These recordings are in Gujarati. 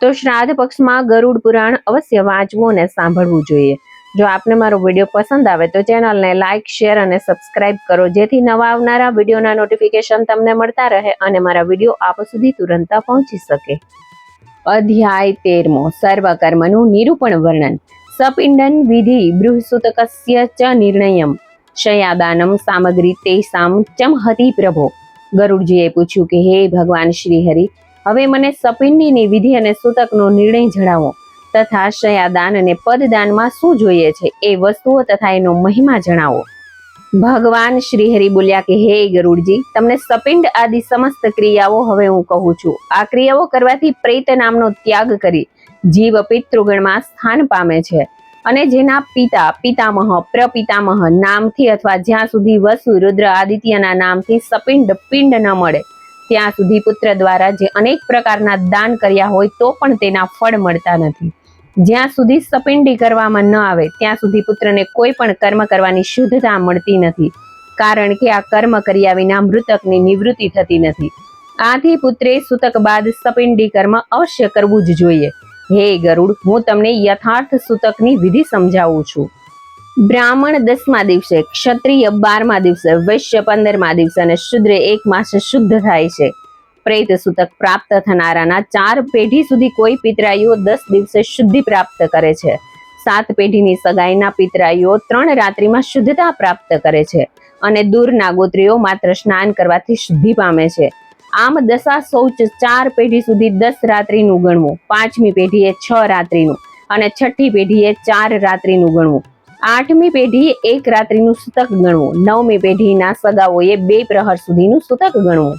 તો શ્રાદ્ધ પક્ષમાં ગરુડ પુરાણ અવશ્ય વાંચવું અને સાંભળવું જોઈએ. જો આપને મારો વીડિયો પસંદ આવે તો ચેનલને લાઇક શેર અને સબસ્ક્રાઇબ કરો. જેથી નવા આવનારા વિડીયોના નોટિફિકેશન તમને મળતા રહે અને મારા વીડિયો આપ સુધી તુરંત પહોંચી શકે. અધ્યાય તેરમો. સર્વકર્મનું નિરૂપણ વર્ણન. સપિંડન વિધિ બૃહસુતકસ્ય ચ નિર્ણયમ. શયાદાનમ સામગ્રી તેસામ ચમહતિ પ્રભો. ગરુડજીએ પૂછ્યું કે, હે ભગવાન શ્રી હરિ હવે મને સપિંડીની વિધિ અને સૂતકનો નિર્ણય જણાવો તથા શયાદાન અને પદદાનમાં શું જોઈએ છે એ વસ્તુઓ તથા એનો મહિમા જણાવો. ભગવાન શ્રી હરિ બોલ્યા કે, હે ગરુડજી, તમને સપિંડ આદિ સમસ્ત ક્રિયાઓ હવે હું કહું છું. આ ક્રિયાઓ કરવાથી પ્રેત નામનો ત્યાગ કરી જીવ પિતૃગણમાં સ્થાન પામે છે અને જેના પિતા, પિતામહ, પ્રપિતામહ નામથી અથવા જ્યાં સુધી વસુ, રુદ્ર, આદિત્યના નામથી સપિંડ પિંડ ન મળે ત્યાં સુધી પુત્ર દ્વારા જે અનેક પ્રકારના દાન કર્યા હોય તો પણ તેના ફળ મળતા નથી. જ્યાં સુધી સપિંડી કરવામાં ન આવે, ત્યાં સુધી પુત્રને કોઈ પણ કર્મ કરવાની શુદ્ધતા મળતી નથી. કારણ કે આ કર્મ કર્યા વિના મૃતકની નિવૃત્તિ થતી નથી. આથી પુત્રે સૂતક બાદ સપિંડી કર્મ અવશ્ય કરવું જ જોઈએ. હે ગરુડ, હું તમને યથાર્થ સૂતકની વિધિ સમજાવું છું. બ્રાહ્મણ દસમા દિવસે, ક્ષત્રિય બારમા દિવસે, વૈશ્ય પંદરમા દિવસે અને શુદ્ર એક માસ શુદ્ધ થાય છે. પ્રેત સૂતક પ્રાપ્ત થનારાના ચાર પેઢી સુધી કોઈ પિતરાઈઓ દસ દિવસે શુદ્ધિ પ્રાપ્ત કરે છે. સાત પેઢીની સગાઈના પિતરાઈઓ ત્રણ રાત્રિમાં શુદ્ધતા પ્રાપ્ત કરે છે અને દૂરના ગોત્રીઓ માત્ર સ્નાન કરવાથી શુદ્ધિ પામે છે. આમ દશા શૌચ ચાર પેઢી સુધી દસ રાત્રિનું ગણવું, પાંચમી પેઢીએ છ રાત્રિનું અને છઠ્ઠી પેઢીએ ચાર રાત્રિનું ગણવું. આઠમી પેઢીએ એક રાત્રિનું સૂતક ગણવું. નવમી પેઢીના સગાઓએ બે પ્રહર સુધીનું સૂતક ગણવું.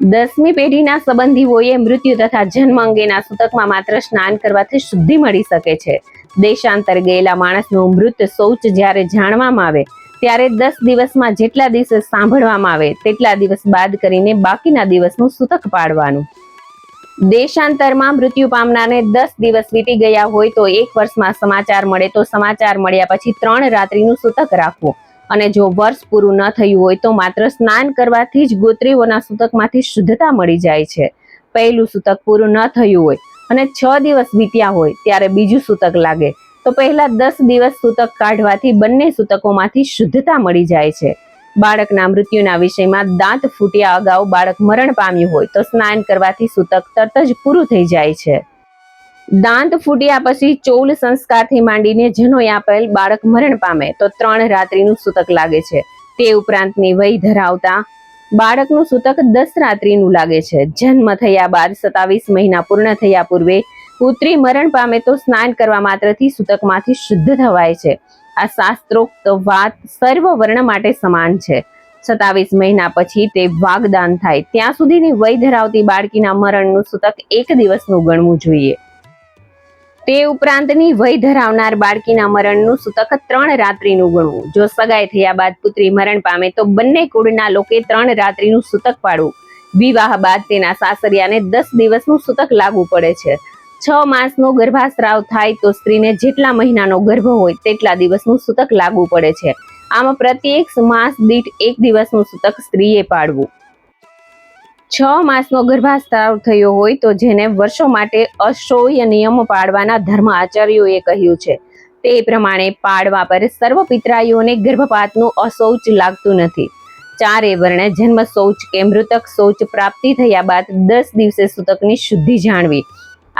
દસમી પેઢીના સંબંધીઓએ મૃત્યુ તથા જન્મ અંગેના સૂતકમાં માત્ર સ્નાન કરવાથી શુદ્ધિ મળી શકે છે. દેશાંતર ગયેલા માણસનું મૃત શૌચ જ્યારે જાણવામાં આવે, ત્યારે દસ દિવસમાં જેટલા દિવસે સાંભળવામાં આવે, તેટલા દિવસ બાદ કરીને બાકીના દિવસનું સૂતક પાડવાનું દેશાંતરમાં મૃત્યુ પામનારને દસ દિવસ વીતી ગયા હોય તો એક વર્ષમાં સમાચાર મળે તો સમાચાર મળ્યા પછી ત્રણ રાત્રિનું સૂતક રાખવું. અને જો વર્ષ પૂરું ન થયું હોય તો માત્ર સ્નાન કરવાથી જ ગોત્રીઓના સૂતકમાંથી શુદ્ધતા મળી જાય છે. પહેલું સૂતક પૂરું ન થયું હોય અને છ દિવસ વીત્યા હોય ત્યારે બીજું સૂતક લાગે. તો પહેલા દસ દિવસ સૂતક કાઢવાથી બંને સૂતકોમાંથી શુદ્ધતા મળી જાય છે. બાળકના મૃત્યુના વિષયમાં દાંત ફૂટ્યા અગાઉ બાળક મરણ પામ્યું હોય તો સ્નાન કરવાથી સૂતક તરત જ પૂરું થઈ જાય છે. દાંત ફૂટ્યા પછી ચૌલ સંસ્કારથી માંડીને જનોઈ આપેલ બાળક મરણ પામે તો ત્રણ રાત્રિનું સૂતક લાગે છે. તે ઉપરાંતની વય ધરાવતા બાળકનું સૂતક દસ રાત્રિનું લાગે છે. જન્મ થયા બાદ સતાવીસ મહિના પૂર્ણ થયા પૂર્વે પુત્રી મરણ પામે તો સ્નાન કરવા માત્રથી સૂતકમાંથી શુદ્ધ થવાય છે. આ શાસ્ત્રોક્ત વાત સર્વ વર્ણ માટે સમાન છે. સતાવીસ મહિના પછી તે વાગદાન થાય. ત્યાં સુધીની વય ધરાવતી બાળકીના મરણનું સૂતક એક દિવસનું ગણવું જોઈએ. તે ઉપરાંતની વય ધરાવનાર બાળકીના મરણનું સૂતક ત્રણ રાત્રિનું ગણવું. જો સગાઈ થયા બાદ પુત્રી મરણ પામે તો બંને કુળના લોકે ત્રણ રાત્રિનું સૂતક પાડવું વિવાહ બાદ તેના સાસરિયાને દસ દિવસનું સૂતક લાગુ પડે છે. છ માસનો ગર્ભાસ્રાવ થાય તો સ્ત્રીને જેટલા મહિનાનો ગર્ભ હોય તેટલા દિવસનું સૂતક લાગુ પડે છે. આમાં પ્રત્યેક માસ દીઠ એક દિવસનું સૂતક સ્ત્રીએ પાડવું. છ માસનો ગર્ભાસ્ત્રાવ થયો હોય તો જેને વર્ષો માટે અશોય નિયમ પાડવાના ધર્મ આચાર્યોએ કહ્યું છે. તે પ્રમાણે પાડવા પર સર્વ પિતરાઈઓને ગર્ભપાતનું અશૌચ લાગતું નથી. ચારે વર્ણે જન્મ શૌચ કે મૃતક શૌચ પ્રાપ્તિ થયા બાદ દસ દિવસે સૂતકની શુદ્ધિ જાણવી.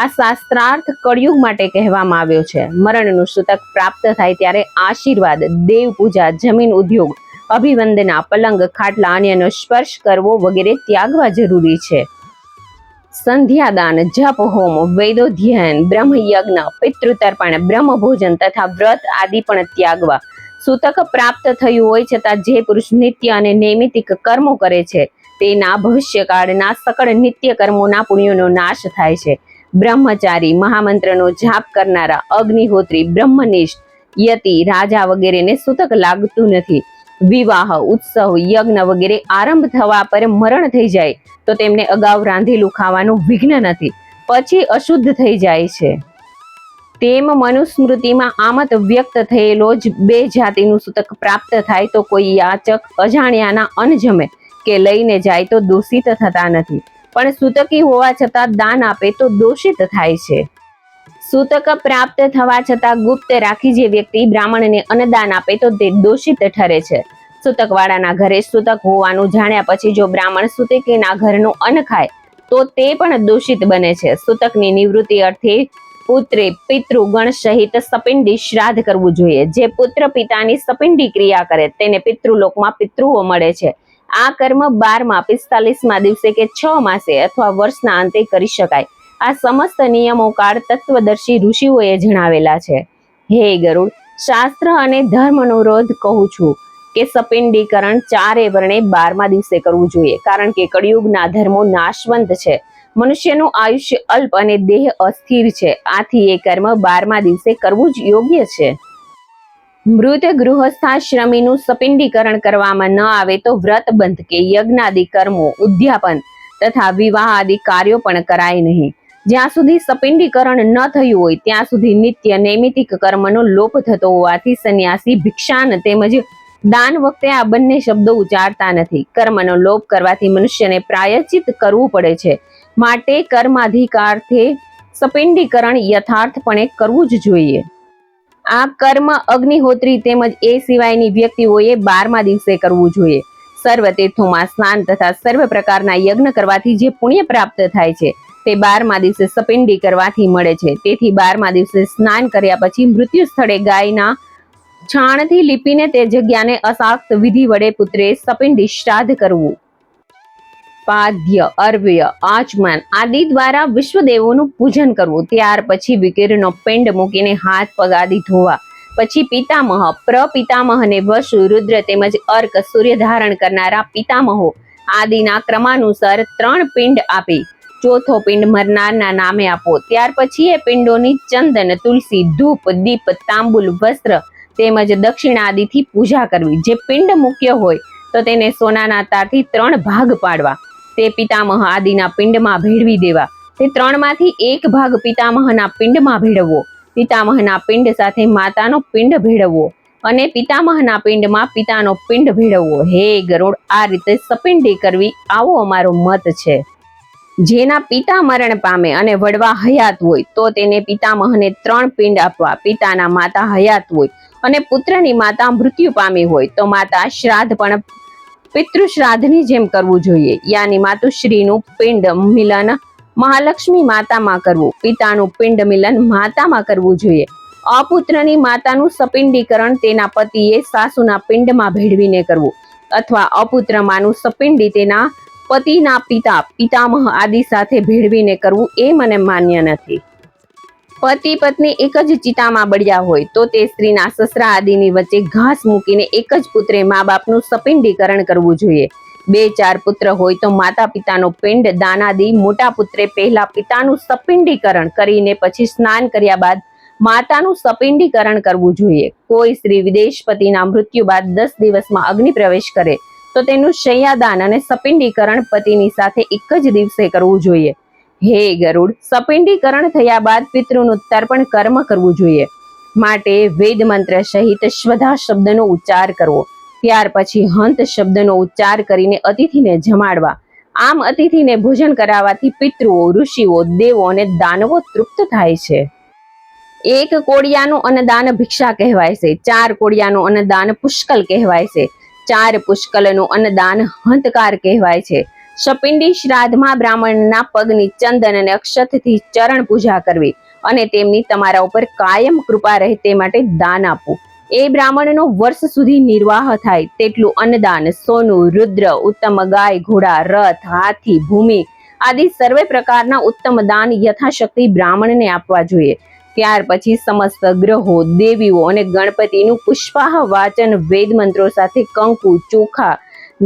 આ શાસ્ત્રાર્થ કળિયુગ માટે કહેવામાં આવ્યો છે. મરણનું સૂતક પ્રાપ્ત થાય ત્યારે આશીર્વાદ દેવ પૂજા જમીન ઉદ્યોગ, અભિવંદના, પલંગ, ખાટલા, અન્યનો સ્પર્શ કરવો વગેરે ત્યાગવા જરૂરી છે. સંધ્યાદાન, જપ, હોમ, વેદોધ્યયન, બ્રહ્મયજ્ઞ, પિતૃતર્પણ બ્રહ્મ ભોજન તથા વ્રત આદિ પણ ત્યાગવા. સૂતક પ્રાપ્ત થયું હોય છતાં જે પુરુષ નિત્ય અને નૈમિતિક કર્મો કરે છે, તેના ભવિષ્યકાળના સકળ નિત્ય કર્મોના પુણ્યોનો નાશ થાય છે. બ્રહ્મચારી મહામંત્રનો જાપ કરનારા અગ્નિહોત્રી બ્રહ્મનિષ્ઠ, યતિ, રાજા વગેરેને સૂતક લાગતું નથી. વિવાહ, ઉત્સવ, યજ્ઞ વગેરે આરંભ થવા પર મરણ થઈ જાય, તો તેમને અગાઉ રાંધેલું ખાવાનું વિઘ્ન નથી. પછી અશુદ્ધ થઈ જાય છે. તેમ મનુસ્મૃતિમાં આમત વ્યક્ત થયેલો જ બે જાતિનું સૂતક પ્રાપ્ત થાય તો કોઈ યાચક, અજાણ્યાના અન્ન જમે કે લઈને જાય તો દૂષિત થતા નથી. પણ સૂતકી હોવા છતાં દાન આપે તો દોષિત થાય છે. સૂતક પ્રાપ્ત થવા છતાં ગુપ્ત રાખી જે વ્યક્તિ બ્રાહ્મણને અન્નદાન આપે તો તે દોષિત ઠરે છે. સૂતકવાળાના ઘરે સૂતક હોવાનું જાણ્યા પછી જો બ્રાહ્મણ સૂતકીના ઘરનું અન્ન ખાય, તો તે પણ દોષિત બને છે. સૂતકની નિવૃત્તિ અર્થે પુત્રે પિતૃગણ સહિત સપિંડી શ્રાદ્ધ કરવું જોઈએ. જે પુત્ર પિતાની સપિંડી ક્રિયા કરે, તેને પિતૃલોકમાં પિતૃઓ મળે છે. આ કર્મ બારમાં, પિસ્તાલીસમાં દિવસે કે છ માસે અથવા વર્ષના અંતે કરી શકાય. આ સમસ્ત નિયમો કાળ તત્વદર્શી ઋષિઓએ જણાવેલા છે. હે ગરુડ, શાસ્ત્ર અને ધર્મનો રોધ કહું છું કે સપિંડીકરણ ચારે વર્ણે બારમા દિવસે કરવું જોઈએ, કારણ કે કળિયુગના ધર્મો નાશવંત છે. મનુષ્યનું આયુષ્ય અલ્પ અને દેહ અસ્થિર છે. આથી એ કર્મ બારમા દિવસે કરવું જ યોગ્ય છે. મૃત ગૃહસ્થાશ્રમીનું સપિંડીકરણ કરવામાં ન આવે તો વ્રત બંધ કે યજ્ઞાદિ કર્મો ઉદ્યાપન તથા વિવાહ આદિ કાર્યો પણ કરાય નહીં. જ્યાં સુધી સપિંડીકરણ ન થયું હોય, ત્યાં સુધી નિત્ય નૈમિતિક કર્મનો લોપ થતો હોવાથી સંન્યાસી ભિક્ષાન તેમજ દાન વખતે આ બંને શબ્દો ઉચ્ચારતા નથી. કર્મનો લોપ કરવાથી મનુષ્યને પ્રાયચિત કરવું પડે છે. માટે કર્માધિકારથી સપિંડીકરણ યથાર્થપણે કરવું જ જોઈએ. આ કર્મ, અગ્નિહોત્રી તેમજ એ સિવાયની વ્યક્તિઓએ બારમા દિવસે કરવું જોઈએ. સર્વ તીર્થોમાં સ્નાન તથા સર્વ પ્રકારના યજ્ઞ કરવાથી જે પુણ્ય પ્રાપ્ત થાય છે, તે બારમા દિવસે સપિંડી કરવાથી મળે છે. તેથી બારમા દિવસે સ્નાન કર્યા પછી મૃત્યુ સ્થળે ગાયના છાણથી લીપીને તે જગ્યાને અશાક્ત વિધિ વડે પુત્રે સપિંડી શ્રાદ્ધ કરવું. પાદ્ય અર્વ્ય, આચમન આદિ દ્વારા વિશ્વદેવોનું પૂજન કરવું. ત્યાર પછી વિકીરનો પિંડ મૂકીને હાથ પગ ધોવા. પછી પિતામહ, પ્રપિતામહને વસુ, રુદ્ર તેમજ અર્ક સૂર્ય ધારણ કરનારા પિતામહો આદિના ક્રમાનુસાર ત્રણ પિંડ આપી. ચોથો પિંડ મરનારના નામે આપો. ત્યાર પછી એ પિંડોની ચંદન, તુલસી, ધૂપ, દીપ, તાંબુલ, વસ્ત્ર તેમજ દક્ષિણાદિથી પૂજા કરવી. જે પિંડ મુખ્ય હોય તો તેને સોનાના તારથી ત્રણ ભાગ પાડવા. તે પિતામહ આદિના પિંડમાં ભેળવી દેવા. તે ત્રણમાંથી એક ભાગ પિતામહના પિંડમાં ભેળવવો. પિતામહના પિંડ સાથે માતાનો પિંડ ભેળવવો અને પિતામહના પિંડમાં પિતાનો પિંડ ભેળવવો. હે ગરુડ, આ રીતે સપિંડી કરવી આવો અમારો મત છે. જેના પિતા મરણ પામે અને વડવા હયાત હોય, તો તેને પિતામહને ત્રણ પિંડ આપવા. પિતાના માતા હયાત હોય અને પુત્રની માતા મૃત્યુ પામી હોય, તો માતા શ્રાદ્ધ પણ પિતૃ શ્રાદ્ધની જેમ કરવું જોઈએ. યાની માતુશ્રીનું પિંડ મિલન મહાલક્ષ્મી માતામાં કરવું. પિતાનું પિંડ મિલન માતામાં કરવું જોઈએ. અપુત્રની માતાનું સપિંડીકરણ તેના પતિએ સાસુના પિંડમાં ભેળવીને કરવું. અથવા અપુત્ર માનું સપિંડી તેના પતિના પિતા, પિતામહ આદિ સાથે ભેળવીને કરવું એ મને માન્ય નથી. પતિ પત્ની એક જ ચિતામાં બળ્યા હોય તો તે સ્ત્રીના સસરા આદિની વચ્ચે ઘાસ મૂકીને એક જ પુત્રે મા બાપનું સપિંડીકરણ કરવું જોઈએ. બે ચાર પુત્ર હોય તો માતા પિતાનો પિંડ, દાનાદી, મોટા પુત્રે પહેલા પિતાનું સપિંડીકરણ કરીને પછી સ્નાન કર્યા બાદ માતાનું સપિંડીકરણ કરવું જોઈએ. કોઈ સ્ત્રી વિદેશ પતિના મૃત્યુ બાદ દસ દિવસમાં અગ્નિ પ્રવેશ કરે તો તેનું શૈયાદાન અને સપિંડીકરણ પતિની સાથે એક જ દિવસે કરવું જોઈએ. હે ગરુડ, સપિંડીકરણ થયા બાદ પિતૃનું તર્પણ કર્મ કરવું જોઈએ. માટે વેદ મંત્ર સહિત શ્વધા શબ્દનો ઉચ્ચાર કરવો. ત્યાર પછી હંત શબ્દનો ઉચ્ચાર કરીને અતિથિને જમાડવા. આમ અતિથિને ભોજન કરાવવાથી પિતૃઓ, ઋષિઓ, દેવો અને દાનવો તૃપ્ત થાય છે. એક કોડિયાનું અન્નદાન ભિક્ષા કહેવાય છે. ચાર કોડિયાનું અન્નદાન પુષ્કલ કહેવાય છે. ચાર પુષ્કલનું અન્નદાન હંતકાર કહેવાય છે. શપિંડી શ્રાદ્ધમાં બ્રાહ્મણના પગની ચંદન અને અક્ષતથી ચરણ પૂજા કરવી અને તેમની તમારા ઉપર કાયમ કૃપા રહે તે માટે દાન આપવું. એ બ્રાહ્મણનો વર્ષ સુધી નિર્વાહ થાય તેટલું અન્નદાન, સોનું, રુદ્ર, ઉત્તમ ગાય, ઘોડા, રથ, હાથી, ભૂમિ આદિ સર્વે પ્રકારના ઉત્તમ દાન યથાશક્તિ બ્રાહ્મણને આપવા જોઈએ. ત્યાર પછી સમસ્ત ગ્રહો, દેવીઓ અને ગણપતિનું પુષ્પાહ, વાચન, વેદ મંત્રો સાથે કંકુ, ચોખા,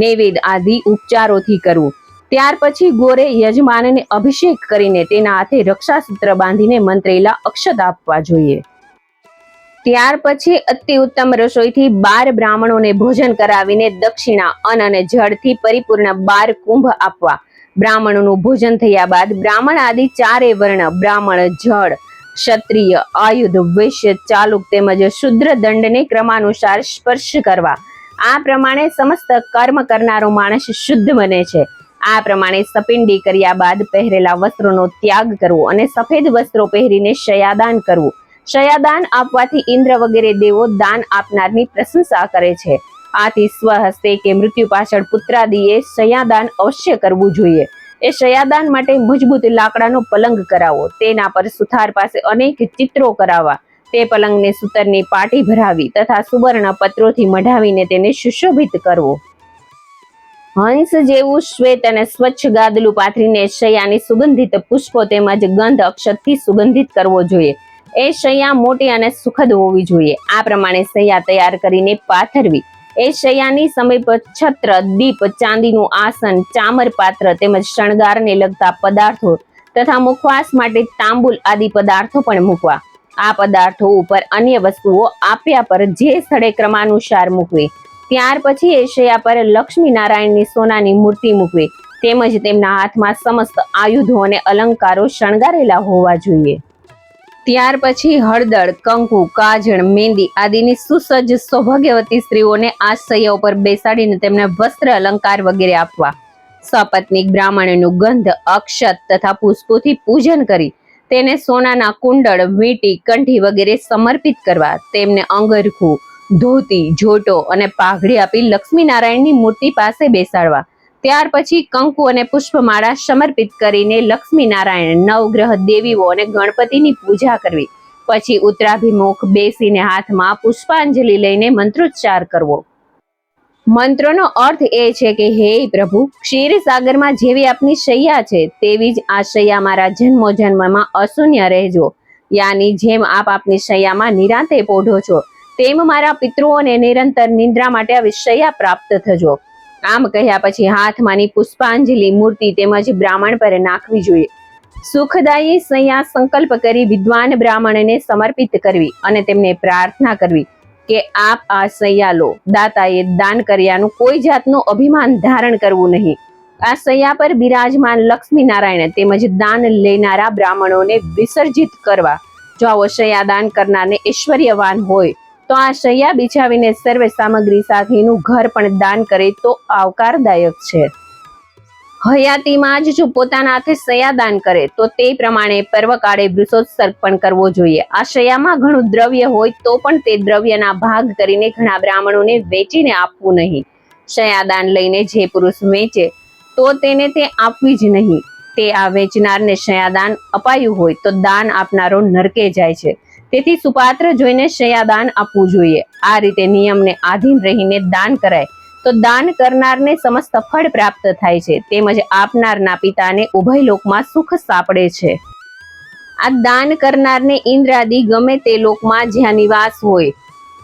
નૈવેદ આદિ ઉપચારોથી કરવું. ત્યાર પછી ગોરે યજમાનને અભિષેક કરીને તેના હાથે રક્ષાસૂત્ર બાંધીને મંત્રેલા અક્ષત આપવા જોઈએ. ત્યાર પછી અતિ ઉત્તમ રસોઈથી બાર બ્રાહ્મણોને ભોજન કરાવીને દક્ષિણા, અન્ન અને જળથી પરિપૂર્ણ બાર કુંભ આપવા. બ્રાહ્મણોનું ભોજન થયા બાદ બ્રાહ્મણ આદિ ચારે વર્ણ, બ્રાહ્મણ જળ, ક્ષત્રિય, આયુધ, વૈશ્ય, ચાલુક તેમજ શુદ્ર દંડને ક્રમાનુસાર સ્પર્શ કરવા. આ પ્રમાણે સમસ્ત કર્મ કરનારો માણસ શુદ્ધ બને છે. આ પ્રમાણે સપિંડી કર્યા બાદ પહેરેલા વસ્ત્રોનો ત્યાગ કરવો અને સફેદ વસ્ત્રો પહેરીને શયાદાન કરવું. શયાદાન આપવાથી ઇન્દ્ર વગેરે દેવો દાન આપનારની પ્રશંસા કરે છે. આથી સ્વહસ્તે કે મૃત્યુ પાછળ પુત્રાદિએ શયાદાન અવશ્ય કરવું જોઈએ. એ શયાદાન માટે મજબૂત લાકડાનો પલંગ કરાવો. તેના પર સુથાર પાસે અનેક ચિત્રો કરાવવા. તે પલંગને સૂતરની પાટી ભરાવી તથા સુવર્ણ પત્રોથી મઢાવીને તેને સુશોભિત કરવો. હંસ જેવું શ્વેત અને સ્વચ્છ ગાદલું પાથરીને શૈયાની સુગંધિત પુષ્પો તેમજ ગંધ અક્ષતથી સુગંધિત કરવો જોઈએ. એ શૈયા મોટી અને સુખદ હોવી જોઈએ. આ પ્રમાણે શૈયા તૈયાર કરીને પાથરવી. એ શૈયાની સમીપ છત્ર દીપ, ચાંદીનું આસન, ચામર પાત્ર તેમજ શણગારને લગતા પદાર્થો તથા મુખવાસ માટે તાંબુલ આદિ પદાર્થો પણ મૂકવા. આ પદાર્થો ઉપર અન્ય વસ્તુઓ આપ્યા પર જે સ્થળે ક્રમાનુસાર મૂકવી. ત્યાર પછી એ શૈયા પર લક્ષ્મી નારાયણની સોનાની મૂર્તિ મૂકવી, તેમજ તેમના હાથમાં સમસ્ત આયુધો અને અલંકારો શણગારેલા હોવા જોઈએ. ત્યાર પછી હળદર, કંકુ કાજણ મહેંદી આદિની સુસજ્જ, સૌભાગ્યવતી સ્ત્રીઓને આ શૈયા ઉપર બેસાડીને તેમને વસ્ત્ર અલંકાર વગેરે આપવા. સપત્નિક બ્રાહ્મણનું ગંધ, અક્ષત તથા પુષ્પોથી પૂજન કરી તેને સોનાના કુંડળ, વીંટી, કંઠી વગેરે સમર્પિત કરવા, તેમને અંગરખું ધોતી, જોટો અને પાઘડી આપી લક્ષ્મી નારાયણની મૂર્તિ પાસે બેસાડવા. ત્યાર પછી કંકુ અને પુષ્પમાળા સમર્પિત કરીને લક્ષ્મી નારાયણ નવગ્રહ દેવીઓ અને ગણપતિની પૂજા કરવી. પછી ઉત્તરાભિમુખ બેસીને હાથમાં પુષ્પાંજલિ લઈને મંત્રોચ્ચાર કરવો. મંત્રોનો અર્થ એ છે કે, હે પ્રભુ, ક્ષીરસાગરમાં જેવી આપની શૈયા છે, તેવી જ આ શૈયા મારા જન્મો જન્મમાં અશૂન્ય રહેજો. યાની જેમ આપ આપની શૈયામાં નિરાંતે પોઢો છો તેમ મારા પિતૃઓને નિરંતર નિંદ્રા માટે આવી શૈયા પ્રાપ્ત થજો. આમ કહ્યા પછી હાથમાંની પુષ્પાંજલિ મૂર્તિ તેમજ બ્રાહ્મણ પર નાખવી જોઈએ. સુખદાયી સંયા સંકલ્પ કરી વિદ્વાન બ્રાહ્મણને સમર્પિત કરવી અને તેમને પ્રાર્થના કરવી કે આપ આ સૈયા લો. દાતાએ દાન કર્યાનું કોઈ જાતનું અભિમાન ધારણ કરવું નહીં. આ સૈયા પર બિરાજમાન લક્ષ્મી નારાયણ તેમજ દાન લેનારા બ્રાહ્મણોને વિસર્જિત કરવા. જો આવો સૈયા દાન કરનારને ઐશ્વર્યવાન હોય તો આ શૈયા બિછાવીને સર્વે સામગ્રી સાથેનું ઘર પણ દાન કરે તો આવકારદાયક છે. હયાતીમાં જ જો પોતાના હાથે શયા દાન કરે, તો તે પ્રમાણે પર્વકાળે વૃષોત્સર્ગ પણ કરવો જોઈએ. આ શયામાં ઘણું દ્રવ્ય હોય તો પણ તે દ્રવ્યના ભાગ કરીને ઘણા બ્રાહ્મણોને વેચીને આપવું નહીં. શયાદાન લઈને જે પુરુષ વેચે, તો તેને તે આપવી જ નહીં. તે આ વેચનારને શયાદાન અપાયું હોય તો દાન આપનારો નરકે જાય છે. તેથી સુપાત્ર જોઈને શયાદાન આપવું જોઈએ. આ રીતે નિયમને આધીન રહીને દાન કરાય. તો દાન કરનારને સમસ્ત ફળ પ્રાપ્ત થાય છે. તેમજ આપનારના પિતાને ઉભય લોકમાં સુખ સાંપડે છે. આ દાન કરનારને ઇન્દ્રાદિ ગમે તે લોકમાં જ્યાં નિવાસ હોય,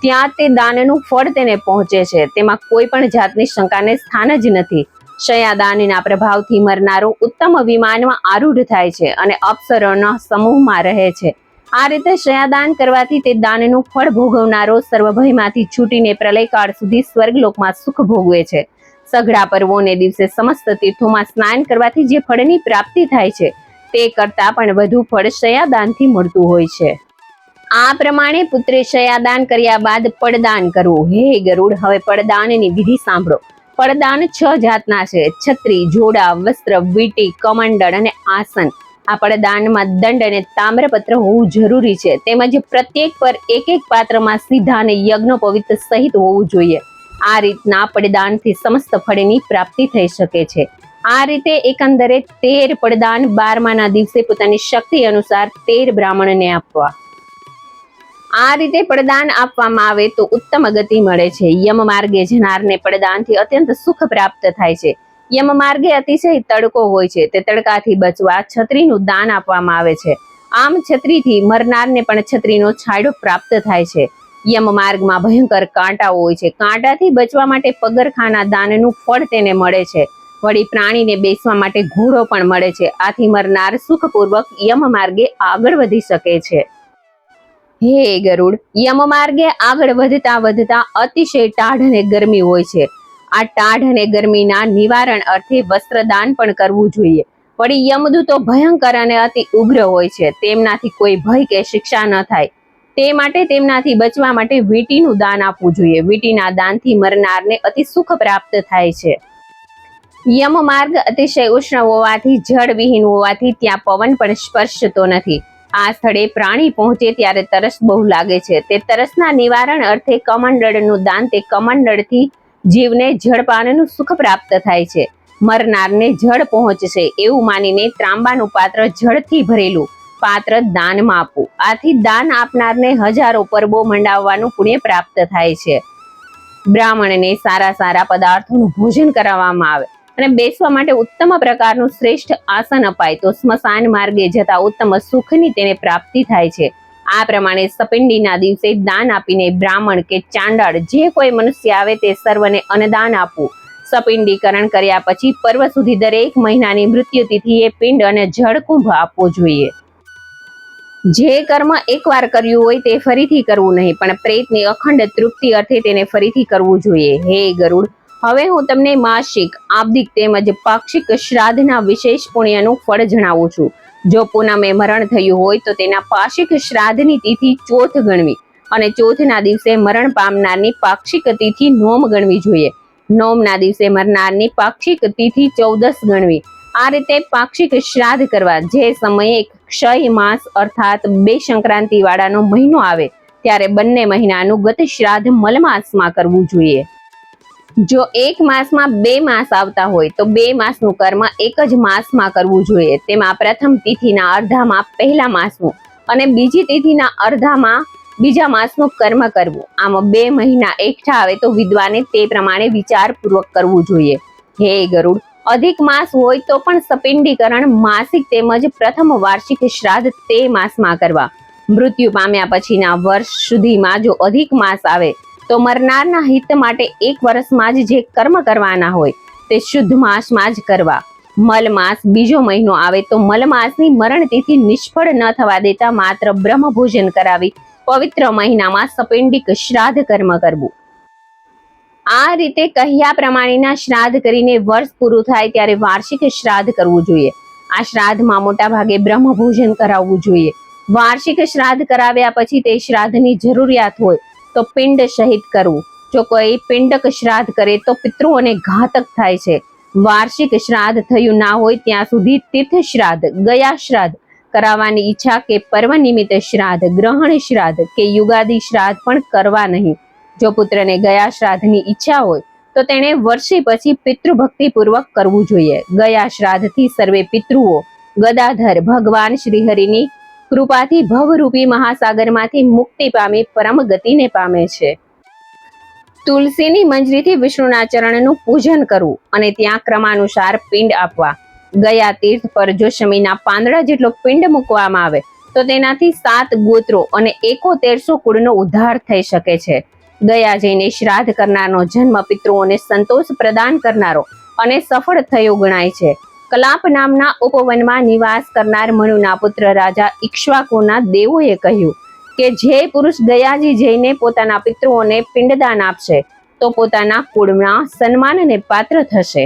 ત્યાં તે દાનનું ફળ તેને પહોંચે છે. તેમાં કોઈ પણ જાતની શંકાને સ્થાન જ નથી. શયાદાનના પ્રભાવથી મરનારો ઉત્તમ વિમાનમાં આરૂઢ થાય છે અને અપ્સરોના સમૂહમાં રહે છે. આ રીતે શયાદાન કરવાથી તે દાનનું ફળ ભોગવનારો સર્વભયમાંથી છૂટીને પ્રલયકાળ સુધી સ્વર્ગલોકમાં સુખ ભોગવે છે. સઘળા પર્વોને દિવસે સમસ્ત તીર્થોમાં સ્નાન કરવાથી જે ફળની પ્રાપ્તિ થાય છે, તે કરતા પણ વધુ ફળ શયાદાનથી મળતું હોય છે. આ પ્રમાણે પુત્રે શયાદાન કર્યા બાદ પડદાન કરવું. હે ગરુડ, હવે પડદાનની વિધિ સાંભળો. પડદાન છ જાતના છે. છત્રી, જોડા, વસ્ત્ર, વીટી, કમંડળ અને આસન. આ દાનમાં દંડ અને તામ્રપત્ર હોવું જરૂરી છે. તેમજ પ્રત્યેક પર એક એક પાત્રમાં સીધા અને યજ્ઞ પવિત્ર સહિત હોવું જોઈએ. આ રીતના પડદાનથી સમસ્ત ફળની પ્રાપ્તિ થઈ શકે છે. આ રીતે એકંદરે તેર પડદાન બારમાના દિવસે પોતાની શક્તિ અનુસાર તેર બ્રાહ્મણને આપવા. આ રીતે પડદાન આપવામાં આવે તો ઉત્તમ ગતિ મળે છે. યમ માર્ગે જનારને પડદાનથી અત્યંત સુખ પ્રાપ્ત થાય છે. યમ માર્ગે અતિશય તડકો હોય છે. તે તડકાથી બચવા છત્રીનું દાન આપવામાં આવે છે. આમ છત્રીથી મરનારને પણ છત્રીનો છાંયડો પ્રાપ્ત થાય છે. યમ માર્ગમાં ભયંકર કાંટા હોય છે. કાંટાથી બચવા માટે પગરખાના દાનનું ફળ તેને મળે છે. વળી પ્રાણીને બેસવા માટે ઘોડો પણ મળે છે. આથી મરનાર સુખપૂર્વક યમ માર્ગે આગળ વધી શકે છે. હે ગરુડ, યમ માર્ગે આગળ વધતા વધતા અતિશય ટાઢ અને ગરમી હોય છે. આ ટાઢ અને ગરમીના નિવારણ અર્થે વસ્ત્રદાન પણ કરવું જોઈએ. વળી યમદૂતો ભયંકર અને અતિ ઉગ્ર હોય છે. તેમનાથી કોઈ ભય કે શિક્ષા ન થાય. તે માટે તેમનાથી બચવા માટે વીટીનું દાન આપવું જોઈએ. વીટીના દાનથી મરનારને અતિ સુખ પ્રાપ્ત થાય છે. યમ માર્ગ અતિશય ઉષ્ણ હોવાથી, જળ વિહીન હોવાથી ત્યાં પવન પણ સ્પર્શતો નથી. આ સ્થળે પ્રાણી પહોંચે ત્યારે તરસ બહુ લાગે છે. તે તરસના નિવારણ અર્થે કમંડળનું દાન તે કમંડળથી જીવને જળપાનનું સુખ પ્રાપ્ત થાય છે. મરનારને જળ પહોંચશે એવું માનીને ત્રાંબાનું પાત્ર જળથી ભરેલું પાત્ર દાનમાં આપવું. આથી દાન આપનારને હજારો પરબો મંડાવવાનું પુણ્ય પ્રાપ્ત થાય છે. બ્રાહ્મણને સારા સારા પદાર્થોનું ભોજન કરાવવામાં આવે અને બેસવા માટે ઉત્તમ પ્રકારનું શ્રેષ્ઠ આસન અપાય તો સ્મશાન માર્ગે જતા ઉત્તમ સુખની તેને પ્રાપ્તિ થાય છે. આ પ્રમાણે સપિંડીના દિવસે દાન આપીને બ્રાહ્મણ કે ચાંડાળ જે કોઈ મનુષ્ય આવે તે સર્વને અન્નદાન આપવું. સપિંડીકરણ કર્યા પછી પર્વ સુધી દરેક મહિનાની મૃત્યુ તિથિએ પિંડ અને જળકુંભ આપવો જોઈએ. જે કર્મ એકવાર કર્યું હોય તે ફરીથી કરવું નહીં, પણ પ્રેતની અખંડ તૃપ્તિ અર્થે તેને ફરીથી કરવું જોઈએ. હે ગરુડ, હવે હું તમને માસિક આબ્દિક તેમજ પાક્ષિક શ્રાદ્ધના વિશેષ પુણ્યનું ફળ જણાવું છું. જો પૂનમે મરણ થયું હોય તો તેના પાક્ષિક શ્રાદ્ધની તિથિ ચોથ ગણવી અને ચોથના દિવસે મરણ પામનારની પાક્ષિક તિથિ નોમ ગણવી જોઈએ. નોમના દિવસે મરનારની પાક્ષિક તિથિ ચૌદસ ગણવી. આ રીતે પાક્ષિક શ્રાદ્ધ કરવા જે સમયે ક્ષય માસ અર્થાત બે સંક્રાંતિ વાળાનો મહિનો આવે, ત્યારે બંને મહિનાનું ગત શ્રાદ્ધ મલમાસમાં કરવું જોઈએ. જો એક માસમાં બે માસ આવતા હોય, તો બે માસનું કર્મ એક જ માસમાં કરવું જોઈએ. તેમાં પ્રથમ તિથિના અર્ધામાં પહેલા માસનું અને બીજી તિથિના અર્ધામાં બીજા માસનું કર્મ કરવું. આમ બે મહિના એકઠા આવે તો વિદ્વાને તે પ્રમાણે વિચારપૂર્વક કરવું જોઈએ. હે ગરુડ, અધિક માસ હોય તો પણ સપિંડીકરણ માસિક તેમજ પ્રથમ વાર્ષિક શ્રાદ્ધ તે માસમાં કરવા. મૃત્યુ પામ્યા પછીના વર્ષ સુધીમાં જો અધિક માસ આવે તો મરનારના હિત માટે એક વર્ષમાં જ જે કર્મ કરવાના હોય, તે શુદ્ધ માસમાં જ કરવા. મલ માસ બીજો મહિનો આવે તો મલ માસની મરણ તિથિ નિષ્ફળ ન થવા દેતા માત્ર બ્રહ્મ ભોજન કરાવી, પવિત્ર મહિનામાં સપિંડિક શ્રાદ્ધ કર્મ કરવું. આ રીતે કહ્યા પ્રમાણેના શ્રાદ્ધ કરીને વર્ષ પૂરું થાય ત્યારે વાર્ષિક શ્રાદ્ધ કરવું જોઈએ. આ શ્રાદ્ધમાં મોટા ભાગે બ્રહ્મ ભોજન કરાવવું જોઈએ. વાર્ષિક શ્રાદ્ધ કરાવ્યા પછી તે શ્રાદ્ધની જરૂરિયાત હોય તો પિંડ સહિત કરવું. જો કોઈ પિંડક શ્રાદ્ધ કરે તો પિતૃઓને ઘાતક થાય છે. વાર્ષિક શ્રાદ્ધ થયું ના હોય ત્યાં સુધી તીર્થ શ્રાદ્ધ, ગયા શ્રાદ્ધ કરાવવાની ઈચ્છા કે પર્વ નિમિત્તે શ્રાદ્ધ, ગ્રહણ શ્રાદ્ધ કે યુગાદી શ્રાદ્ધ પણ કરવા નહીં. જો પુત્રને ગયા શ્રાદ્ધની ઈચ્છા હોય તો તેણે વર્ષે પછી પિતૃભક્તિપૂર્વક કરવું જોઈએ. ગયા શ્રાદ્ધથી સર્વે પિતૃઓ ગદાધર ભગવાન શ્રીહરિની કૃપાથી ભવરૂપી મહાસાગરમાંથી મુક્તિ પામી પરમ ગતિને પામે છે. તુલસીની મંજરીથી વિષ્ણુના ચરણનું પૂજન કરવું અને ત્યાં ક્રમાનુસાર પિંડ આપવા. ગયા તીર્થ પર જો શમીના પાંદડા જેટલો પિંડ મૂકવામાં આવે, તો તેનાથી સાત ગોત્રો અને એકોતેરસો કુળનો ઉદ્ધાર થઈ શકે છે. ગયા જઈને શ્રાદ્ધ કરનારનો જન્મ પિતૃઓને સંતોષ પ્રદાન કરનારો અને સફળ થયો ગણાય છે. કલાપ નામના ઉપવનમાં નિવાસ કરનાર મનુના પુત્ર રાજા ઇક્ષ્વાકુના દેવોએ કહ્યું કે જે પુરુષ દયાજી જઈને પોતાના પિતૃઓને પિંડદાન આપશે, તો પોતાના કુળના સન્માનને પાત્ર થશે.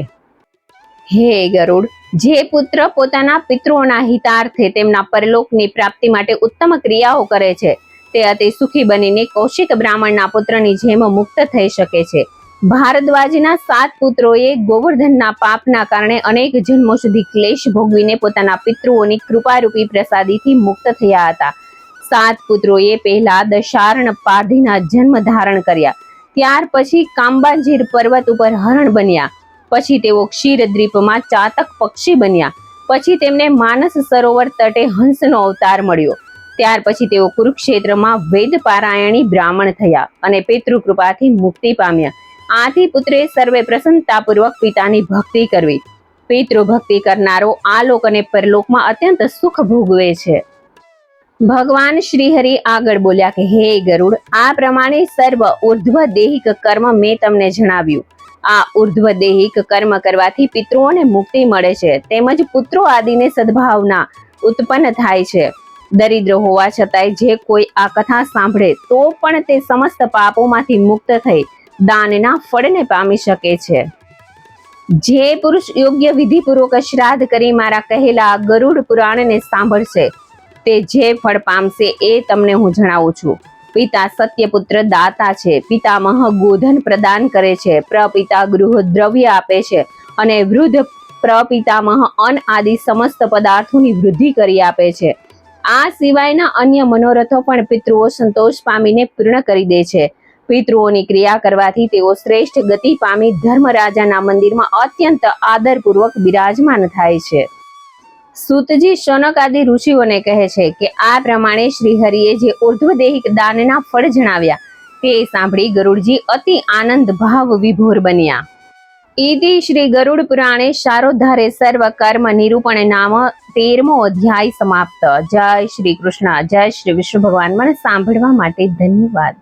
હે ગરુડ, જે પુત્ર પોતાના પિતૃઓના હિતાર્થે તેમના પરલોકની પ્રાપ્તિ માટે ઉત્તમ ક્રિયાઓ કરે છે, તે અતિ સુખી બનીને કૌશિક બ્રાહ્મણના પુત્રની જેમ મુક્ત થઈ શકે છે. ભારદ્વાજના સાત પુત્રોએ ગોવર્ધનના પાપના કારણે અનેક જન્મો સુધી ક્લેશ ભોગવીને પોતાના પિતૃઓની કૃપારૂપી પ્રસાદીથી મુક્ત થયા હતા. સાત પુત્રોએ પહેલા દશાર્ણ પારધીના જન્મ ધારણ કર્યા. ત્યાર પછી કાંબાજીર પર્વત ઉપર હરણ બન્યા. પછી તેઓ ક્ષીરદ્વીપમાં ચાતક પક્ષી બન્યા. પછી તેમને માનસ સરોવર તટે હંસનો અવતાર મળ્યો. ત્યાર પછી તેઓ કુરુક્ષેત્રમાં વેદ પારાયણી બ્રાહ્મણ થયા અને પિતૃકૃપાથી મુક્તિ પામ્યા. આથી પુત્રે સર્વે પ્રસન્નતાપૂર્વક પિતાની ભક્તિ કરવી. પિતૃ ભક્તિ કરનારો આ લોક અને પરલોકમાં અત્યંત સુખ ભોગવે છે. ભગવાન શ્રીહરિ આગળ બોલ્યા કે, હે ગરુડ, આ પ્રમાણે સર્વ ઉર્ધ્વ દેહિક કર્મ મેં તમને જણાવ્યું. આ ઉર્ધ્વદેહિક કર્મ કરવાથી પિતૃઓને મુક્તિ મળે છે. તેમજ પુત્રો આદિને સદભાવના ઉત્પન્ન થાય છે. દરિદ્ર હોવા છતાંય જે કોઈ આ કથા સાંભળે તો પણ તે સમસ્ત પાપોમાંથી મુક્ત થઈ દાનના ફળને પામી શકે છે. જે પુરુષ યોગ્ય વિધિપૂર્વક શ્રાદ્ધ કરી મારા કહેલા ગરુડ પુરાણને સાંભળશે, તે જે ફળ પામશે એ તમને હું જણાવું છું. પિતા સત્યપુત્ર દાતા છે, પિતામહ ગોધન પ્રદાન કરે છે, પ્રપિતા ગૃહ દ્રવ્ય આપે છે અને વૃદ્ધ પ્રપિતામહ અન્ન આદિ સમસ્ત પદાર્થોની વૃદ્ધિ કરી આપે છે. આ સિવાયના અન્ય મનોરથો પણ પિતૃઓ સંતોષ પામીને પૂર્ણ કરી દે છે. પિતૃઓની ક્રિયા કરવાથી તેઓ શ્રેષ્ઠ ગતિ પામી ધર્મરાજાના મંદિરમાં અત્યંત આદરપૂર્વક બિરાજમાન થાય છે. સુતજી શનક આદિ ઋષિઓને કહે છે કે આ પ્રમાણે શ્રીહરિએ જે ઉર્ધ્વદેહિક દાનના ફળ જણાવ્યા તે સાંભળી ગરુડજી અતિ આનંદ ભાવ વિભોર બન્યા. ઇતિ શ્રી ગરુડ પુરાણે શારોદ્ધારે સર્વ કર્મ નિરૂપણ નામ તેરમો અધ્યાય સમાપ્ત. જય શ્રી કૃષ્ણ, જય શ્રી વિષ્ણુ ભગવાન. મને સાંભળવા માટે ધન્યવાદ.